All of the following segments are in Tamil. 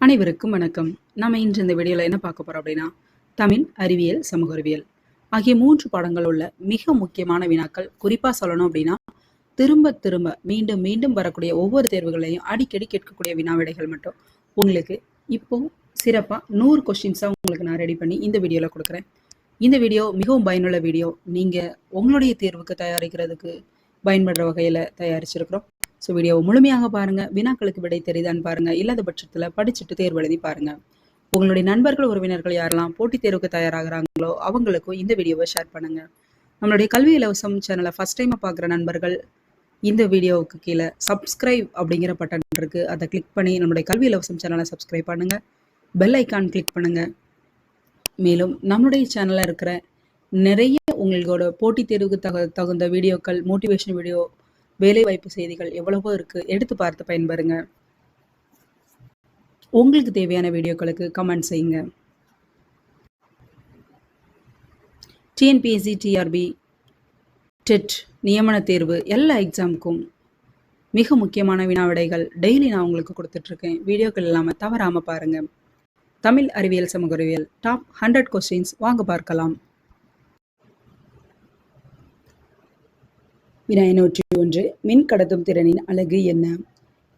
அனைவருக்கும் வணக்கம். நம்ம இன்று இந்த வீடியோவில் என்ன பார்க்க போகிறோம் அப்படின்னா தமிழ் அறிவியல் சமூக அறிவியல் ஆகிய மூன்று பாடங்கள் உள்ள மிக முக்கியமான வினாக்கள். குறிப்பாக சொல்லணும் அப்படின்னா திரும்ப திரும்ப மீண்டும் மீண்டும் வரக்கூடிய ஒவ்வொரு தேர்வுகளையும் அடிக்கடி கேட்கக்கூடிய வினா விடைகள் மட்டும் உங்களுக்கு இப்போ சிறப்பாக நூறு கொஸ்டின்ஸாக உங்களுக்கு நான் ரெடி பண்ணி இந்த வீடியோவில் கொடுக்குறேன். இந்த வீடியோ மிகவும் பயனுள்ள வீடியோ. நீங்கள் உங்களுடைய தேர்வுக்கு தயாரிக்கிறதுக்கு பயன்படுற வகையில் தயாரிச்சிருக்கிறோம். ஸோ வீடியோவை முழுமையாக பாருங்கள் வினாக்களுக்கு விடை தெரியுதான்னு பாருங்கள் இல்லாத பட்சத்தில் படிச்சுட்டு தேர்வு எழுதி பாருங்கள் உங்களுடைய நண்பர்கள் உறவினர்கள் யாரெல்லாம் போட்டித் தேர்வுக்கு தயாராகிறாங்களோ அவங்களுக்கும் இந்த வீடியோவை ஷேர் பண்ணுங்கள் நம்மளுடைய கல்வி இலவசம் சேனலை ஃபஸ்ட் டைமாக பார்க்குற நண்பர்கள் இந்த வீடியோவுக்கு கீழே சப்ஸ்கிரைப் அப்படிங்கிற பட்டன் இருக்குது அதை கிளிக் பண்ணி நம்மளுடைய கல்வி இலவசம் சேனலை சப்ஸ்கிரைப் பண்ணுங்கள் பெல் ஐக்கான் கிளிக் பண்ணுங்கள் மேலும் நம்மளுடைய சேனலில் இருக்கிற நிறைய உங்களோட போட்டித் தேர்வுக்கு தகு தகுந்த வீடியோக்கள் மோட்டிவேஷன் வீடியோ வேலைவாய்ப்பு செய்திகள் எவ்வளவோ இருக்குது எடுத்து பார்த்து பயன்பெறுங்க. உங்களுக்கு தேவையான வீடியோக்களுக்கு கமெண்ட் செய்யுங்க. டிஎன்பிஎஸ்சி டிஆர்பி டெட் நியமன தேர்வு எல்லா எக்ஸாமுக்கும் மிக முக்கியமான வினாவிடைகள் டெய்லி நான் உங்களுக்கு கொடுத்துட்ருக்கேன். வீடியோக்கள் இல்லாமல் தவறாமல் பாருங்கள் தமிழ் அறிவியல் சமூக அறிவியல் டாப் ஹண்ட்ரட் கொஸ்டின்ஸ் வாங்க பார்க்கலாம். வினா நூற்றி ஒன்று மின் கடத்தும் திறனின் அழகு என்ன?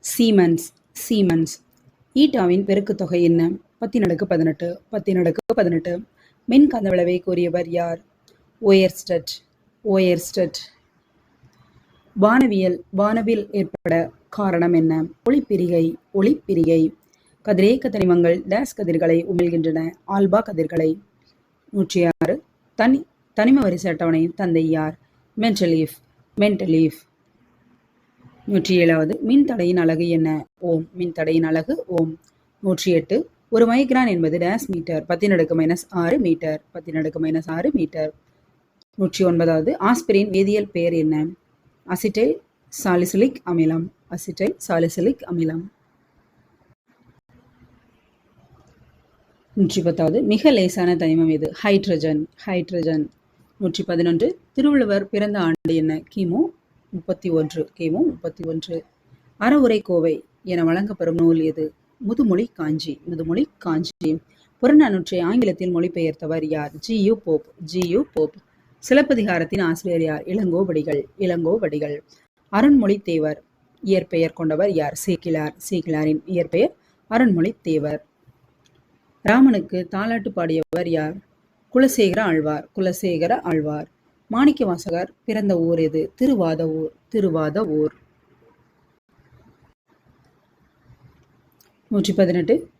சீமன்ஸ் சீமன்ஸ் ஈட்டாவின் பெருக்குத்தொகை என்ன? பத்தி நடக்கு பதினெட்டு பத்தி நடக்கு பதினெட்டு. மின் கந்த விளைவை கூறியவர் யார்? ஓயர்ஸ்டட் ஓயர்ஸ்டட் வானவியல் வானவில் ஏற்பட காரணம் என்ன? ஒளிப்பிரிகை ஒளிப்பிரிகை. கதிரேக்க தனிமங்கள் டேஸ் கதிர்களை உமிழ்கின்றன ஆல்பா கதிர்களை. நூற்றி ஆறு தனி தனிம வரிசை அட்டவணையின் தந்தை யார்? மென்டலீஃப் மென்டலீஃப் நூற்றி ஏழாவது மின் தடையின் அழகு என்ன? ஓம். மின் தடையின் அழகு ஓம். நூற்றி எட்டு ஒரு மைக்ரான் என்பது டேஸ் மீட்டர். பத்தின் மைனஸ் ஆறு மீட்டர். பத்தின் மைனஸ் ஆறு மீட்டர். நூற்றி ஒன்பதாவது ஆஸ்பிரின் வேதியியல் பெயர் என்ன? அசிட்டைல் சாலிசிலிக் அமிலம். அசிட்டைல் சாலிசிலிக் அமிலம். நூற்றி பத்தாவது மிக லேசான தனிமம் எது? ஹைட்ரஜன். ஹைட்ரஜன். நூற்றி பதினொன்று திருவள்ளுவர் பிறந்த ஆண்டு என்ன? கிமு முப்பத்தி ஒன்று கிமு முப்பத்தி ஒன்று. அறவுரை கோவை என வழங்கப்பெறும் நூல் எது? முதுமொழி காஞ்சி முதுமொழி காஞ்சி. புறநானூற்றை ஆங்கிலத்தில் மொழிபெயர்த்தவர் யார்? G. U. Pope G. U. Pope. சிலப்பதிகாரத்தின் ஆசிரியர் யார்? இளங்கோவடிகள் இளங்கோவடிகள். அருண்மொழி தேவர் இயற்பெயர் கொண்டவர் யார்? சேக்கிலார் சேக்கிலாரின் இயற்பெயர் அருண்மொழி தேவர் ராமனுக்கு தாலாட்டு பாடியவர் யார்? குலசேகர ஆழ்வார் குலசேகர ஆழ்வார். மாணிக்க வாசகர் பிறந்த ஊர் எது? திருவாத ஊர் திருவாத ஊர். நூற்றி பதினெட்டு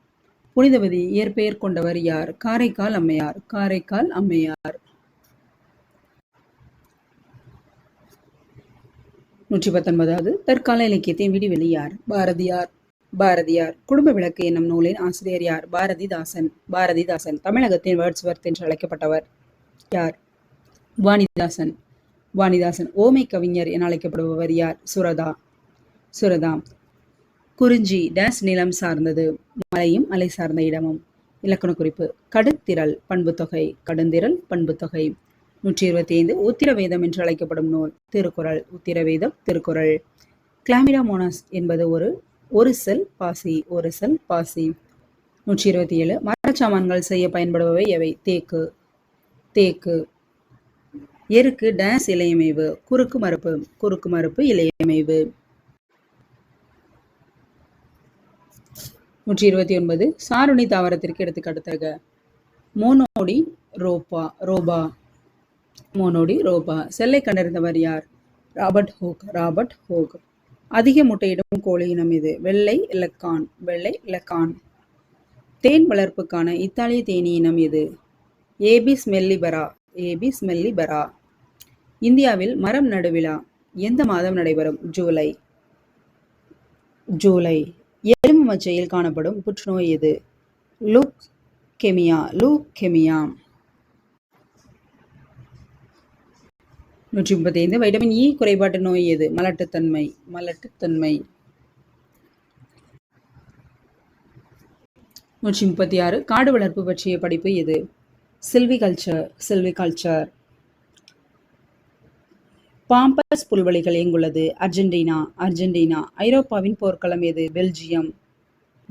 புனிதவதி இயற்பெயர் கொண்டவர் யார்? காரைக்கால் அம்மையார் காரைக்கால் அம்மையார். நூற்றி பத்தொன்பதாவது தற்கால இலக்கியத்தின் விடிவெளி யார்? பாரதியார். பாரதியார். குடும்ப விளக்கு என்னும் நூலின் ஆசிரியர் யார்? பாரதிதாசன். பாரதிதாசன் தமிழகத்தின் வேர்ட்ஸ்வர்த் என்று அழைக்கப்பட்டவர் யார்? வாணிதாசன். வாணிதாசன் ஓமை கவிஞர் என அழைக்கப்படுபவர் யார்? சுரதா. சுரதா. குறிஞ்சி டேஸ் நிலம் சார்ந்தது. மலையும் மலை சார்ந்த இடமும். இலக்கண குறிப்பு கடுத்திரல் பண்புத்தொகை கடுந்திரல் பண்புத்தொகை நூற்றி இருபத்தி ஐந்து உத்திரவேதம் என்று அழைக்கப்படும் நூல் திருக்குறள் உத்திரவேதம் திருக்குறள் கிளாமிடாமோனாஸ் என்பது ஒரு ஒரு செல் பாசி ஒரு செல் பாசி. நூற்றி இருபத்தி ஏழு மரச்சாமான்கள் செய்ய பயன்படுபவை எவை? தேக்கு. தேக்கு. எருக்கு டேஸ் இலையமைவு. குறுக்கு மறுப்பு. குறுக்கு மறுப்பு இலையமைவு. நூற்றி இருபத்தி ஒன்பது சாருணி தாவரத்திற்கு எடுத்துக்காட்டுத்தக மோனோடி ரோபா ரோபா. மோனோடி ரோபா. செல்லை கண்டறிந்தவர் யார்? Robert Hooke. Robert Hooke. அதிக முட்டையிடும் கோழி இனம் இது. வெள்ளை இலக்கான். வெள்ளை இலக்கான். தேன் வளர்ப்புக்கான இத்தாலிய தேனி இனம் இது. ஏபிஸ் மெல்லிபரா ஏபிஸ் மெல்லிபரா இந்தியாவில் மரம் நடுவிழா. எந்த மாதம் நடைபெறும்? ஜூலை. ஜூலை. எலும்பு மச்சையில் காணப்படும் புற்றுநோய் எது லூக் கெமியா. லூக் கெமியா. நூற்றி முப்பத்தி ஐந்து வைட்டமின் இ குறைபாட்டு நோய் எது? மலட்டுத்தன்மை. மலட்டுத்தன்மை. நூற்றி முப்பத்தி ஆறு. காடு வளர்ப்பு பற்றிய படிப்பு எது? Silviculture silviculture. பாம்பஸ் புல்வெளிகள் எங்குள்ளது? Argentina Argentina. ஐரோப்பாவின் போர்க்களம் எது? பெல்ஜியம்.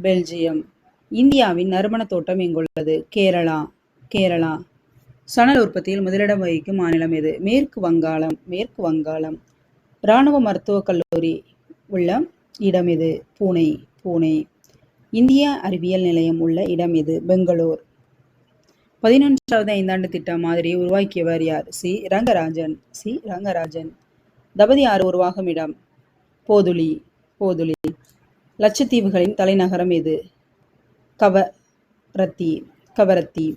பெல்ஜியம். இந்தியாவின் நறுமணத் தோட்டம் எங்குள்ளது? கேரளா. கேரளா. சணல் உற்பத்தியில் முதலிடம் வகிக்கும் மாநிலம் எது? மேற்கு வங்காளம் மேற்கு வங்காளம். இராணுவ மருத்துவக் கல்லூரி உள்ள இடம் எது? பூனே பூனே. இந்திய அறிவியல் நிலையம் உள்ள இடம் எது? பெங்களூர். பதினொன்றாவது ஐந்தாண்டு திட்ட மாதிரியை உருவாக்கியவர் யார்? சி. ரங்கராஜன். சி. ரங்கராஜன். தபதி ஆறு உருவாகும் இடம். போதுலி போதுலி. லட்சத்தீவுகளின் தலைநகரம் எது? கவரத்தி கவரத்தி.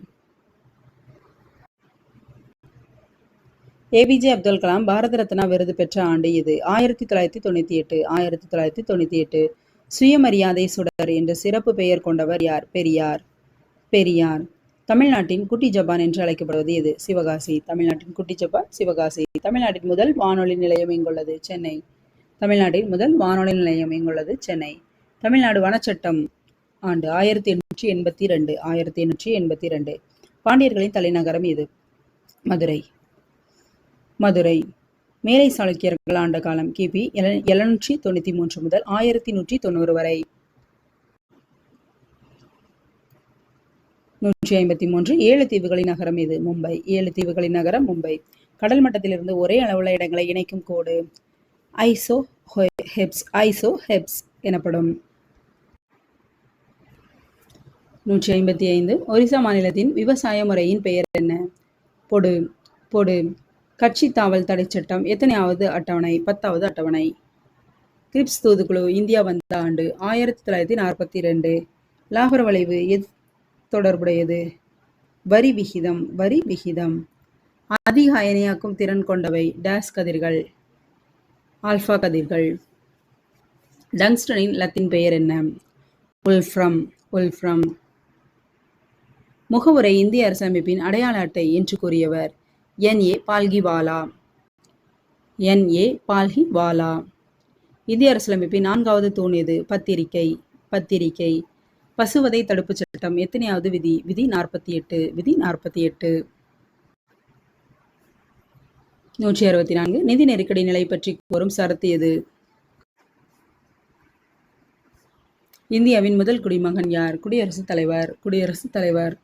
ஏபிஜே அப்துல் கலாம் பாரத ரத்னா விருது பெற்ற ஆண்டு இது. ஆயிரத்தி தொள்ளாயிரத்தி தொண்ணூற்றி எட்டு ஆயிரத்தி தொள்ளாயிரத்தி தொண்ணூற்றி எட்டு. சுயமரியாதை சுடர் என்ற சிறப்பு பெயர் கொண்டவர் யார்? பெரியார். பெரியார். தமிழ்நாட்டின் குட்டி ஜப்பான் என்று அழைக்கப்படுவது எது? சிவகாசி. தமிழ்நாட்டின் குட்டி ஜப்பான் சிவகாசி. தமிழ்நாட்டின் முதல் வானொலி நிலையம் எங்குள்ளது? சென்னை. தமிழ்நாட்டின் முதல் வானொலி நிலையம் எங்குள்ளது? சென்னை. தமிழ்நாடு வனச்சட்டம் ஆண்டு ஆயிரத்தி எண்ணூற்றி எண்பத்தி ரெண்டு ஆயிரத்தி எண்ணூற்றி எண்பத்தி ரெண்டு. பாண்டியர்களின் தலைநகரம் இது மதுரை. மதுரை. மேலை சாளுக்கியர்கள் ஆண்ட காலம் கிபி எழுநூற்றி தொண்ணூற்றி மூன்று முதல் ஆயிரத்தி நூற்றி தொண்ணூறு வரை. நூற்றி ஐம்பத்தி மூன்று ஏழு தீவுகளின் நகரம் இது மும்பை. ஏழு தீவுகளின் நகரம் மும்பை. கடல் மட்டத்திலிருந்து ஒரே அளவுள்ள இடங்களை இணைக்கும் கோடு. ஐசோ ஹெப்ஸ் ஐசோ ஹெப்ஸ் எனப்படும். நூற்றி ஐம்பத்தி ஐந்து ஒரிசா மாநிலத்தின் விவசாய முறையின் பெயர் என்ன? பொடு பொடு. கட்சி தாவல் தடை சட்டம் எத்தனையாவது அட்டவணை? பத்தாவது அட்டவணை. கிரிப்ஸ் தூதுக்குழு இந்தியா வந்த ஆண்டு ஆயிரத்தி தொள்ளாயிரத்தி நாற்பத்தி ரெண்டு. லாகர் வளைவு எது தொடர்புடையது? வரி விகிதம் வரி விகிதம். அதிக அயனியாக்கும் திறன் கொண்டவை டேஸ் கதிர்கள். ஆல்ஃபா கதிர்கள். டங்ஸ்டனின் லத்தின் பெயர் என்ன? உல்ஃப்ரம் உல்ஃப்ரம். முகவுரை இந்திய அரசமைப்பின் அடையாள அட்டை என்று கூறியவர். என் ஏ பால்கிவாலா என் ஏ பால்கிவாலா இந்திய அரசியலமைப்பின் நான்காவது தூண் எது? பத்திரிகை பத்திரிகை. பசுவதை தடுப்புச் சட்டம் எத்தனையாவது விதி? விதி நாற்பத்தி எட்டு விதி நாற்பத்தி எட்டு. நூற்றி அறுபத்தி நான்கு. நிதி நெருக்கடி நிலை பற்றி கூறும் சரத்து எது? இந்தியாவின் முதல் குடிமகன் யார்? குடியரசுத் தலைவர் குடியரசுத் தலைவர்.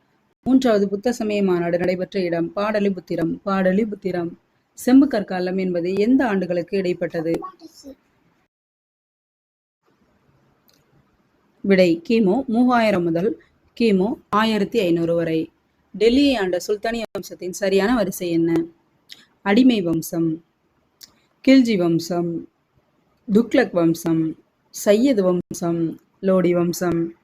மூன்றாவது புத்த சமய மாநாடு நடைபெற்ற இடம் பாடலிபுத்திரம். பாடலிபுத்திரம். செம்பு கற்காலம் என்பது எந்த ஆண்டுகளுக்கு இடைப்பட்டது? விடை கிமு மூவாயிரம் முதல் கிமு ஆயிரத்தி ஐநூறு வரை. டெல்லியை ஆண்ட சுல்தானிய வம்சத்தின் சரியான வரிசை என்ன? அடிமை வம்சம். கில்ஜி வம்சம். துக்லக் வம்சம். சையது வம்சம். லோடி வம்சம்.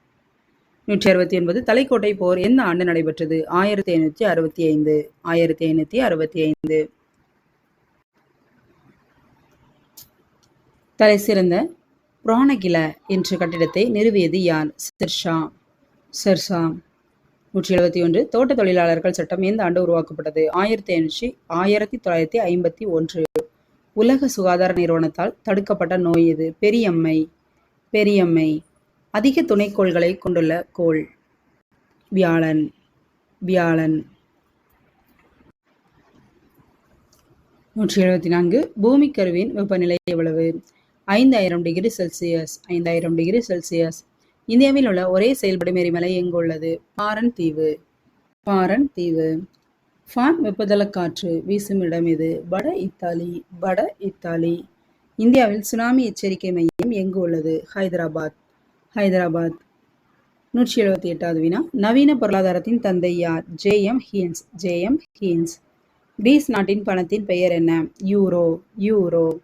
நூற்றி அறுபத்தி ஒன்பது தலைக்கோட்டை போர் எந்த ஆண்டு நடைபெற்றது? ஆயிரத்தி ஐநூற்றி அறுபத்தி ஐந்து. ஆயிரத்தி ஐநூற்றி அறுபத்தி ஐந்து. தலை சிறந்த புராணகில என்ற கட்டிடத்தை நிறுவியது யார்? சிர்ஷா சிர்ஷா நூற்றி எழுபத்தி ஒன்று தோட்ட தொழிலாளர்கள் சட்டம் எந்த ஆண்டு உருவாக்கப்பட்டது? ஆயிரத்தி ஐநூற்றி ஆயிரத்தி தொள்ளாயிரத்தி ஐம்பத்தி ஒன்று. உலக சுகாதார நிறுவனத்தால் தடுக்கப்பட்ட நோய் இது பெரியம்மை. பெரியம்மை. அதிக துணைக்கோள்களை கொண்டுள்ள கோள். வியாழன். வியாழன். நூற்றி எழுபத்தி நான்கு பூமிக்கருவின் வெப்பநிலை எவ்வளவு? ஐந்தாயிரம் டிகிரி செல்சியஸ். ஐந்தாயிரம் டிகிரி செல்சியஸ். இந்தியாவில் உள்ள ஒரே செயல்படும் எரிமலை எங்கு உள்ளது? பாரன் தீவு. பாரன் தீவு. ஃபான் வெப்பதள காற்று வீசும் இடம் இது வட இத்தாலி. வட இத்தாலி. இந்தியாவில் சுனாமி எச்சரிக்கை மையம் எங்கு உள்ளது? ஹைதராபாத். ஹைதராபாத். நூற்றி எழுபத்தி எட்டாவது வினா. நவீன பொருளாதாரத்தின் தந்தை யார்? J M Keynes. J M Keynes. Greece நாட்டின் பணத்தின் பெயர் என்ன? யூரோ. யூரோ.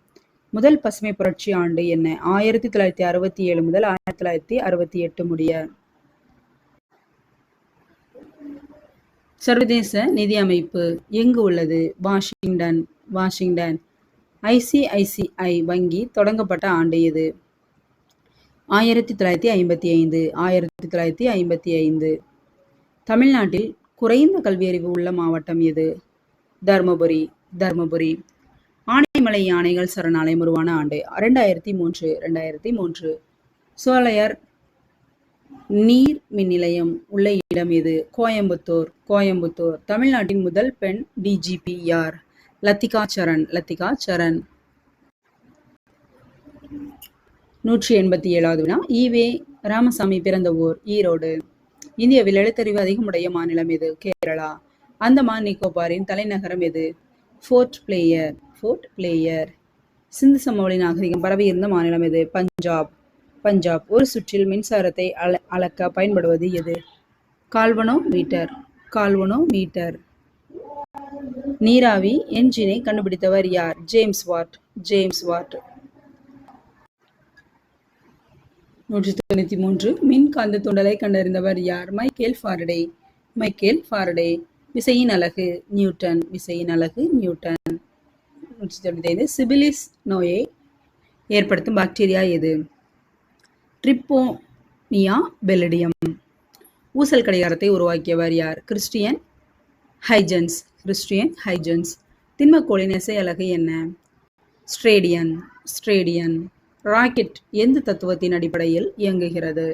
முதல் பசுமை புரட்சி ஆண்டு என்ன? ஆயிரத்தி தொள்ளாயிரத்தி அறுபத்தி ஏழு முதல் ஆயிரத்தி தொள்ளாயிரத்தி அறுபத்தி எட்டு முடிய. சர்வதேச நிதி அமைப்பு எங்கு உள்ளது? வாஷிங்டன். வாஷிங்டன். ஐசிஐசிஐ வங்கி தொடங்கப்பட்ட ஆண்டு எது? ஆயிரத்தி தொள்ளாயிரத்தி ஐம்பத்தி ஐந்து ஆயிரத்தி தொள்ளாயிரத்தி ஐம்பத்தி ஐந்து. தமிழ்நாட்டில் குறைந்த கல்வியறிவு உள்ள மாவட்டம் எது? தர்மபுரி தர்மபுரி. ஆனைமலை யானைகள் சரணாலயம் உருவான ஆண்டு ரெண்டாயிரத்தி மூன்று ரெண்டாயிரத்தி மூன்று. சோலையர் நீர் மின் நிலையம் உள்ள இடம் எது? கோயம்புத்தூர் கோயம்புத்தூர். தமிழ்நாட்டின் முதல் பெண் டிஜிபி யார் லத்திகா சரண் லத்திகா சரண் நூற்றி எண்பத்தி ஏழாவது வினா. ஈவே ராமசாமி பிறந்த ஊர் ஈரோடு. இந்தியாவில் எழுத்தறிவு அதிகமுடைய மாநிலம் எது? கேரளா. அந்தமான் நிக்கோபாரின் தலைநகரம் எது? Fort player. Fort player. Sindhu சமவெளி நாகரிகம் பரவியிருந்த மாநிலம் எது? பஞ்சாப். பஞ்சாப். ஒரு சுற்றில் மின்சாரத்தை அள அளக்க பயன்படுவது எது? Galvanometer. Galvanometer. நீராவி என்ஜினை கண்டுபிடித்தவர் யார்? James Watt. James Watt. நூற்றி தொண்ணூற்றி மூன்று. மின்காந்த தூண்டலை கண்டறிந்தவர் யார்? Michael Faraday. Michael Faraday. விசையின் அலகு நியூட்டன். விசையின் அலகு நியூட்டன். நூற்றி தொண்ணூற்றி ஐந்து. சிபிலிஸ் நோயை ஏற்படுத்தும் பாக்டீரியா எது? ட்ரிப்போனியா பெலடியம் ஊசல் கடிகாரத்தை உருவாக்கியவர் யார்? Christian Huygens. Christian Huygens. திண்மக்கோளின் இசை அழகு என்ன? ஸ்ட்ரேடியன். ஸ்ட்ரேடியன். ராக்கெட் எந்த தத்துவத்தின் அடிப்படையில் இயங்குகிறது?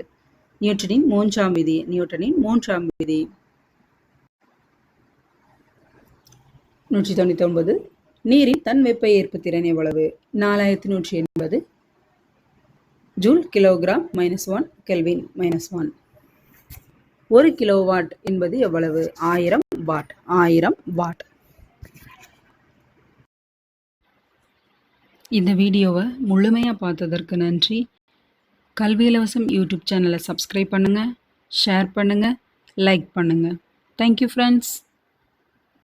நியூட்டனின் மூன்றாம் விதி நியூட்டனின் மூன்றாம் விதி. நூற்றி தொண்ணூற்றி ஒன்பது நீரின் தன் வெப்ப ஏற்பு திறன் எவ்வளவு? நாலாயிரத்தி நூற்றி எண்பது. Joule kilogram minus one kelvin minus one ஒரு கிலோவாட் என்பது எவ்வளவு? ஆயிரம் வாட். ஆயிரம் வாட். இந்த வீடியோவை முழுமையாக பார்த்ததற்கு நன்றி. கல்வி இலவசம் யூடியூப் சேனலை சப்ஸ்கிரைப் பண்ணுங்கள் ஷேர் பண்ணுங்கள் லைக் பண்ணுங்கள் தேங்க்யூ ஃப்ரெண்ட்ஸ்